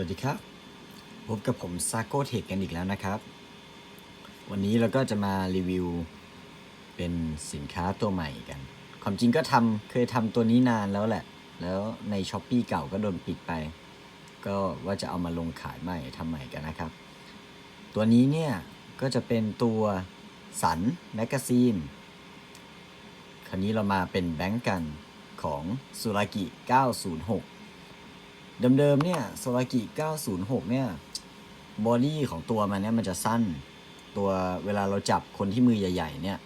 วัสดีครับ พบกับผมซาโกเทคกันอีกแล้วนะครับ วันนี้เราก็จะมารีวิว เป็นสินค้าตัวใหม่กัน ความจริงก็ทำเคยทำตัวนี้นานแล้วแหละ แล้วในช้อปปีเก่าก็โดนปิดไป ก็ว่าจะเอามาลงขายใหม่ทำใหม่กันนะครับ ตัวนี้เนี่ย ก็จะเป็นตัวสันแมกกาซีน คราวนี้เรามาเป็นแบงก์กันของสุรากิ 906 เดิมๆเนี่ยโซลากิ 906 เนี่ยบอดี้ของตัวมันเนี่ยมันจะสั้น ตัวเวลาเราจับคนที่มือใหญ่ ๆ เนี่ย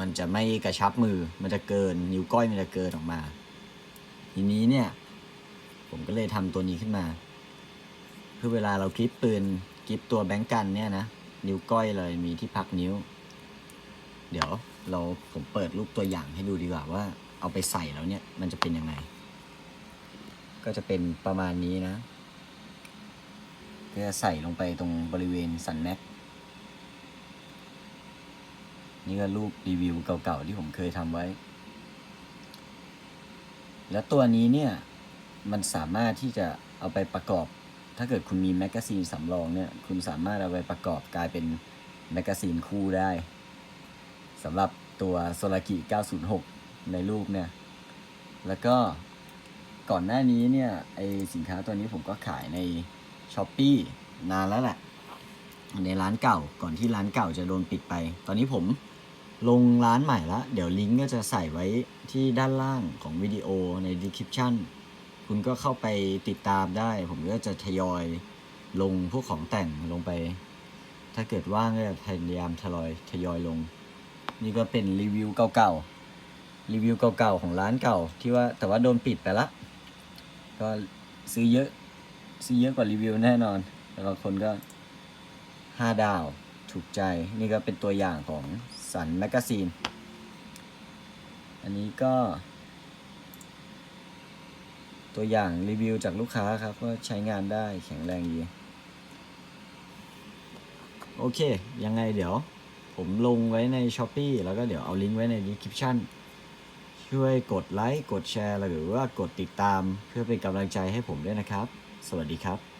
มันจะไม่กระชับมือมันจะเกิน นิ้วก้อยมันจะเกินออกมา ทีนี้เนี่ย ผมก็เลยทำตัวนี้ขึ้นมาเพื่อเวลาเรากริปปืนกริปตัวแบงก์กันเนี่ยนะ นิ้วก้อยเลยมีที่พักนิ้ว เดี๋ยวเราผมเปิดรูปตัวอย่างให้ดูดีกว่าว่า เอาไปใส่แล้วเนี่ยมันจะเป็นยังไง ก็จะเป็นประมาณนี้นะก็จะใส่ลงไปตรงบริเวณสันแม็ก นี่ก็รูปรีวิวเก่าๆที่ผมเคยทำไว้ แล้วตัวนี้เนี่ย มันสามารถที่จะเอาไปประกอบ ถ้าเกิดคุณมีแมกกาซีนสำรองเนี่ย คุณสามารถเอาไปประกอบกลายเป็นแมกกาซีนคู่ได้สำหรับตัวโซลากิ 906 ในรูปเนี่ย แล้วก็ ก่อนหน้านี้เนี่ยไอสินค้าตัวนี้ผมก็ขายใน s h อ p e e นานแล้วแหละในร้านเก่าก่อนที่ร้านเก่าจะโดนปิดไป ตอนนี้ผมลงร้านใหม่แล้วเดี๋ยวลิงก์ก็จะใส่ไว้ที่ด้านล่างของวิดีโอใน description คุณก็เข้าไปติดตามได้ ผมก็จะทยอยลงพวกของแต่งลงไป ถ้าเกิดว่างก็จะพยายามทยอยทยอยลง นี่ก็เป็นรีวิวเก่าๆรีวิวเก่าๆของร้านเก่า ที่ว่าแต่ว่าโดนปิดไปละ ก็ซื้อเยอะ ซื้อเยอะกว่ารีวิวแน่นอนแต่บางคนก็ห้าดาวถูกใจ นี่ก็เป็นตัวอย่างของสันแมกกาซีน อันนี้ก็ ตัวอย่างรีวิวจากลูกค้าครับว่าใช้งานได้แข็งแรงดีโอเค ยังไงเดี๋ยวผมลงไว้ใน s h อ p e e แล้วก็เดี๋ยวเอาลิงก์ไว้ใน description ช่วยกดไลค์ กดแชร์ หรือว่ากดติดตาม เพื่อเป็นกำลังใจให้ผมด้วยนะครับ สวัสดีครับ